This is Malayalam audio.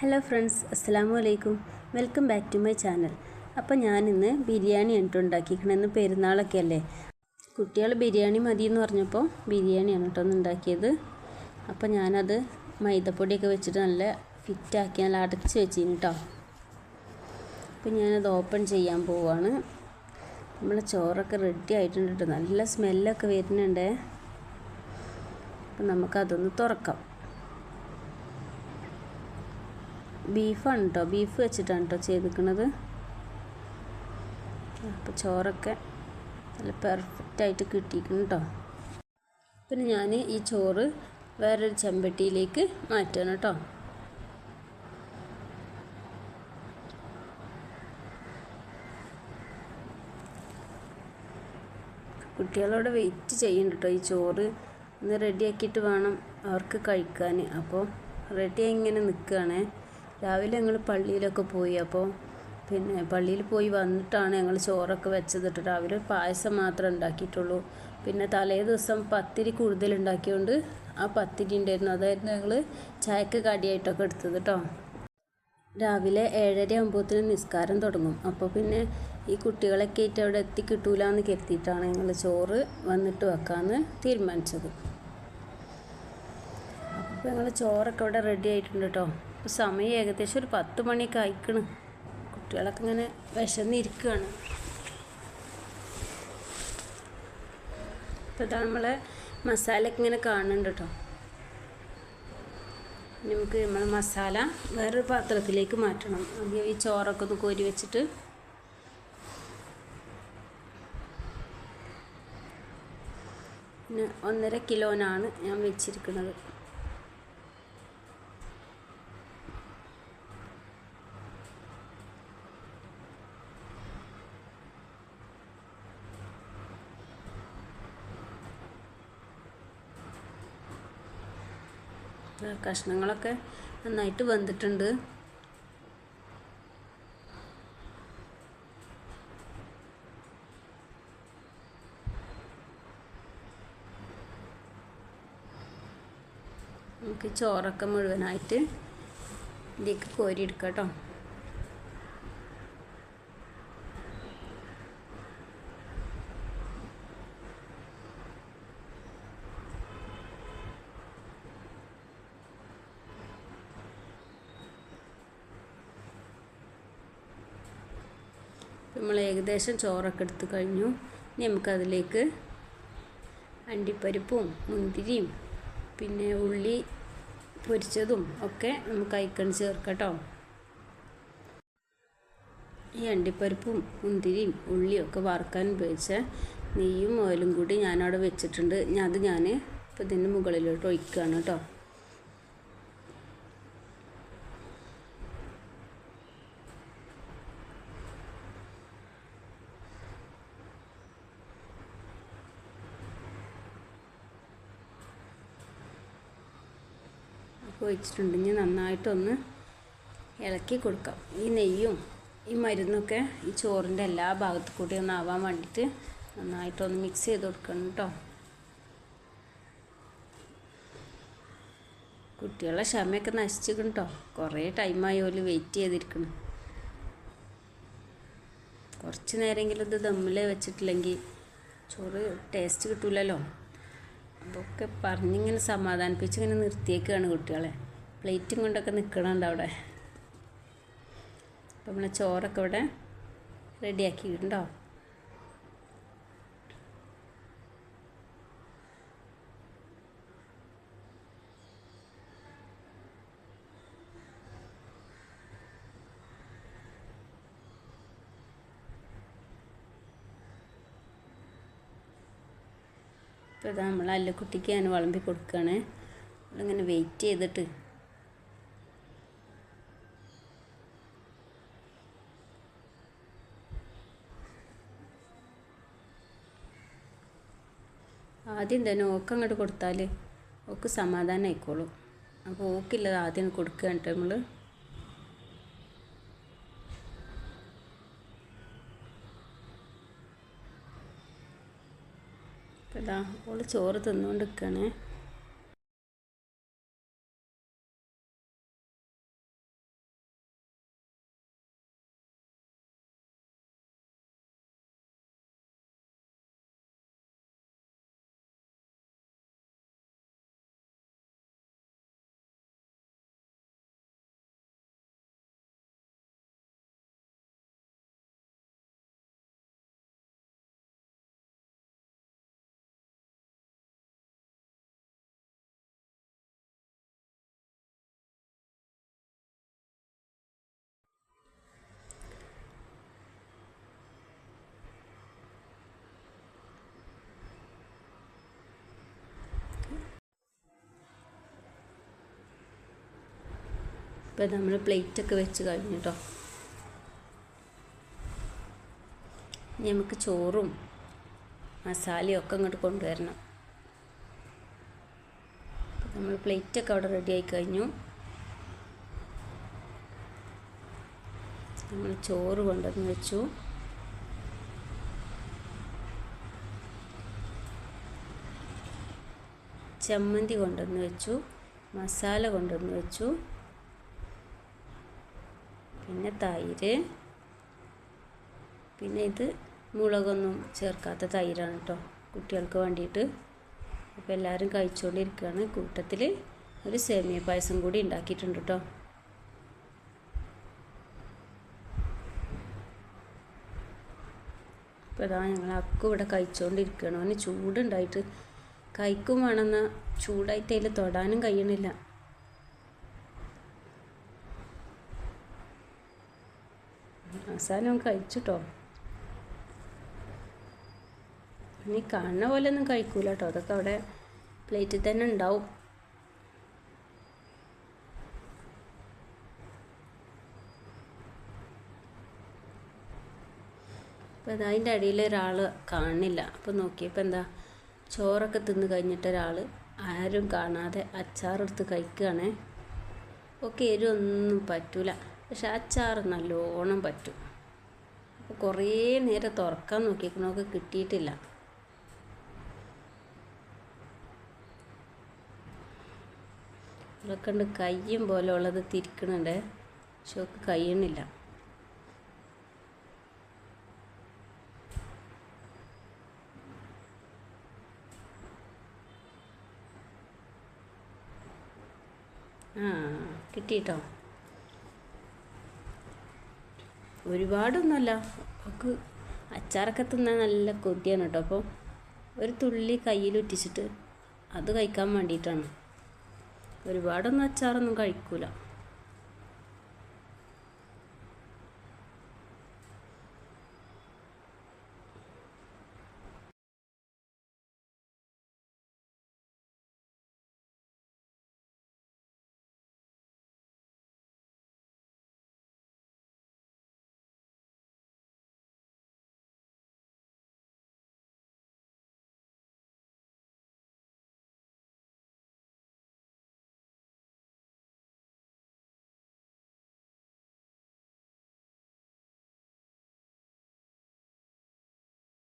ഹലോ ഫ്രണ്ട്സ് അസ്സാം വലൈക്കും welcome back to my channel അപ്പോൾ ഞാനിന്ന് ബിരിയാണി കേട്ടോ ഉണ്ടാക്കിക്കണമെന്ന് പെരുന്നാളൊക്കെ അല്ലേ? കുട്ടികൾ ബിരിയാണി മതി എന്ന് പറഞ്ഞപ്പോൾ കേട്ടോ ഒന്ന് ഉണ്ടാക്കിയത്. അപ്പോൾ ഞാനത് മൈദപ്പൊടിയൊക്കെ വെച്ചിട്ട് നല്ല ഫിറ്റാക്കി നല്ല അടച്ച് വെച്ചിന് കേട്ടോ അപ്പോൾ ഞാനത് ഓപ്പൺ ചെയ്യാൻ പോവാണ്. നമ്മളെ ചോറൊക്കെ റെഡി ആയിട്ടുണ്ട് കേട്ടോ നല്ല സ്മെല്ലൊക്കെ വരുന്നുണ്ട്. അപ്പം നമുക്കതൊന്ന് തുറക്കാം. ബീഫാണ് കേട്ടോ ബീഫ് വെച്ചിട്ടാണ് കേട്ടോ ചെയ്തിരിക്കുന്നത് അപ്പോൾ ചോറൊക്കെ നല്ല പെർഫെക്റ്റ് ആയിട്ട് കിട്ടിയിരിക്കുന്നു കേട്ടോ പിന്നെ ഞാൻ ഈ ചോറ് വേറൊരു ചെമ്പട്ടിയിലേക്ക് മാറ്റുകയാണ് കേട്ടോ കുട്ടികളോട് വെയിറ്റ് ചെയ്യുന്നുണ്ട് കേട്ടോ ഈ ചോറ്. ഒന്ന് റെഡിയാക്കിയിട്ട് വേണം അവർക്ക് കഴിക്കാൻ. അപ്പോൾ റെഡിയായി ഇങ്ങനെ നിൽക്കുകയാണേ രാവിലെ ഞങ്ങൾ പള്ളിയിലൊക്കെ പോയി. അപ്പോൾ പിന്നെ പള്ളിയിൽ പോയി വന്നിട്ടാണ് ഞങ്ങൾ ചോറൊക്കെ വെച്ചതിട്ട് രാവിലെ പായസം മാത്രമേ ഉണ്ടാക്കിയിട്ടുള്ളൂ. പിന്നെ തലേ ദിവസം പത്തിരി കൂടുതൽ ഉണ്ടാക്കിയതുകൊണ്ട് ആ പത്തിരി ഉണ്ടായിരുന്നു. അതായിരുന്നു ഞങ്ങൾ ചായക്ക് കടിയായിട്ടൊക്കെ എടുത്തത് കേട്ടോ രാവിലെ ഏഴര ആകുമ്പോഴത്തേനും നിസ്കാരം തുടങ്ങും. അപ്പോൾ പിന്നെ ഈ കുട്ടികളൊക്കെ ആയിട്ട് അവിടെ എത്തി കിട്ടൂല എന്ന് കരുതിയിട്ടാണ് ഞങ്ങൾ ചോറ് വന്നിട്ട് വെക്കാമെന്ന് തീരുമാനിച്ചത്. അപ്പോൾ ഞങ്ങൾ ചോറൊക്കെ ഇവിടെ റെഡി ആയിട്ടുണ്ട് കേട്ടോ സമയം ഏകദേശം ഒരു പത്ത് മണിയൊക്കെ ആയിക്കണ്. കുട്ടികളൊക്കെ ഇങ്ങനെ വിശന്നിരിക്കുകയാണ് അപ്പോൾ ഇതാണ് നമ്മളെ മസാലയൊക്കെ ഇങ്ങനെ കാണുന്നുണ്ട് കേട്ടോ നമുക്ക് നമ്മൾ മസാല വേറൊരു പാത്രത്തിലേക്ക് മാറ്റണം. ആദ്യം ഈ ചോറൊക്കെ ഒന്ന് കോരി വെച്ചിട്ട് പിന്നെ ഒന്നര കിലോനാണ് ഞാൻ വെച്ചിരിക്കുന്നത്. കഷ്ണങ്ങളൊക്കെ നന്നായിട്ട് വെന്തിട്ടുണ്ട്. നമുക്ക് ചോറൊക്കെ മുഴുവനായിട്ട് ഇതിലേക്ക് കോരിയെടുക്കാം കേട്ടോ. നമ്മൾ ഏകദേശം ചോറൊക്കെ എടുത്ത് കഴിഞ്ഞു. ഇനി നമുക്കതിലേക്ക് അണ്ടിപ്പരിപ്പും മുന്തിരിയും പിന്നെ ഉള്ളി പൊരിച്ചതും ഒക്കെ നമുക്ക് അയക്കൺ ചേർക്കട്ടോ. ഈ അണ്ടിപ്പരിപ്പും മുന്തിരിയും ഉള്ളിയും ഒക്കെ വറുക്കാൻ ഉപയോഗിച്ച നെയ്യും ഓയിലും കൂടി ഞാനവിടെ വെച്ചിട്ടുണ്ട്. അത് ഞാൻ ഇപ്പോൾ ഇതിന്റെ മുകളിലോട്ട് ഒഴിക്കുകയാണ് കേട്ടോ. ഒഴിച്ചിട്ടുണ്ടെങ്കിൽ നന്നായിട്ടൊന്ന് ഇളക്കി കൊടുക്കാം. ഈ നെയ്യും ഈ മരുന്നൊക്കെ ഈ ചോറിന്റെ എല്ലാ ഭാഗത്തു കൂടി ഒന്ന് ആവാൻ വേണ്ടിയിട്ട് നന്നായിട്ടൊന്ന് മിക്സ് ചെയ്ത് കൊടുക്കണം കേട്ടോ കുട്ടികളെ ക്ഷമയൊക്കെ നശിച്ചിരിക്കണം കേട്ടോ കുറേ ടൈമായി ഓൽ വെയിറ്റ് ചെയ്തിരിക്കണം കുറച്ച് നേരമെങ്കിലും ഇത് ദമ്മിൽ വെച്ചിട്ടില്ലെങ്കിൽ ചോറ് ടേസ്റ്റ് കിട്ടൂലല്ലോ. അതൊക്കെ പറഞ്ഞിങ്ങനെ സമാധാനിപ്പിച്ച് ഇങ്ങനെ നിർത്തിയേക്കാണ് കുട്ടികളെ. പ്ലേറ്റും കൊണ്ടൊക്കെ നിൽക്കണുണ്ട് അവിടെ. അപ്പം നമ്മളെ ചോറൊക്കെ ഇവിടെ റെഡിയാക്കിയിട്ടുണ്ടോ ഇപ്പോൾ ഇതാ നമ്മൾ അല്ലക്കുട്ടിക്ക് ഞാൻ വിളമ്പി കൊടുക്കുകയാണ് നമ്മളിങ്ങനെ വെയിറ്റ് ചെയ്തിട്ട്. ആദ്യം തന്നെ ഓക്ക് അങ്ങോട്ട് കൊടുത്താൽ ഓക്ക് സമാധാനമായിക്കോളും അപ്പോൾ ഓക്കില്ലത് ആദ്യം കൊടുക്കുക കേട്ടോ നമ്മൾ അപ്പോൾ ഇതാ ചോറ് തിന്നുകൊണ്ട് നിൽക്കുകയാണേ ഇപ്പം നമ്മൾ പ്ലേറ്റൊക്കെ വെച്ച് കഴിഞ്ഞു കേട്ടോ ഇനി നമുക്ക് ചോറും മസാലയും ഒക്കെ ഇങ്ങോട്ട് കൊണ്ടുവരണം. നമ്മൾ പ്ലേറ്റൊക്കെ അവിടെ റെഡി ആയി കഴിഞ്ഞു. നമ്മൾ ചോറ് കൊണ്ടുവന്ന് വെച്ചു. ചമ്മന്തി കൊണ്ടുവന്ന് വെച്ചു. മസാല കൊണ്ടുവന്ന് വെച്ചു. പിന്നെ തൈര്. പിന്നെ ഇത് മുളകൊന്നും ചേർക്കാത്ത തൈരാണ് കേട്ടോ കുട്ടികൾക്ക് വേണ്ടിയിട്ട്. അപ്പോൾ എല്ലാവരും കഴിച്ചുകൊണ്ടിരിക്കുകയാണ് കൂട്ടത്തിൽ ഒരു സേമിയ പായസം കൂടി ഉണ്ടാക്കിയിട്ടുണ്ട് കേട്ടോ അപ്പോൾ ഇതാ ഞങ്ങൾ അക്കു ഇവിടെ കഴിച്ചുകൊണ്ടിരിക്കുകയാണ് അവന് ചൂടുണ്ടായിട്ട് കഴിക്കും വേണമെന്ന ചൂടായിട്ട് അതിൽ തൊടാനും കഴിയണില്ല. അവസാനം കഴിച്ചിട്ടോ? ഇനി കാണുന്ന പോലെ ഒന്നും കഴിക്കൂല കേട്ടോ അതൊക്കെ അവിടെ പ്ലേറ്റിൽ തന്നെ ഉണ്ടാവും. അപ്പോൾ അത് അതിന്റെ അടിയിൽ ഒരാൾ കാണില്ല അപ്പോൾ നോക്കിയപ്പോൾ എന്താ ചോറൊക്കെ തിന്ന് കഴിഞ്ഞിട്ട് ഒരാൾ ആരും കാണാതെ അച്ചാറെടുത്ത് കഴിക്കുകയാണേ ഒക്കെ എരിവൊന്നും പറ്റൂല. പക്ഷെ അച്ചാർ നല്ലോണം പറ്റും. അപ്പോൾ കുറേ നേരം തുറക്കാൻ നോക്കിക്കണമൊക്കെ കിട്ടിയിട്ടില്ല. ഇതൊക്കെണ്ട് കയ്യും പോലെ ഉള്ളത് തിരിക്കണുണ്ട്. പക്ഷെ ഒക്കെ കഴിയണില്ല ആ കിട്ടിട്ടോ ഒരുപാടൊന്നുമല്ല. നമുക്ക് അച്ചാറൊക്കെ തിന്നാൻ നല്ല കൊതിയാണ് കേട്ടോ. അപ്പോൾ ഒരു തുള്ളി കയ്യിൽ ഒറ്റിച്ചിട്ട് അത് കഴിക്കാൻ വേണ്ടിയിട്ടാണ്. ഒരുപാടൊന്നും അച്ചാറൊന്നും കഴിക്കൂല.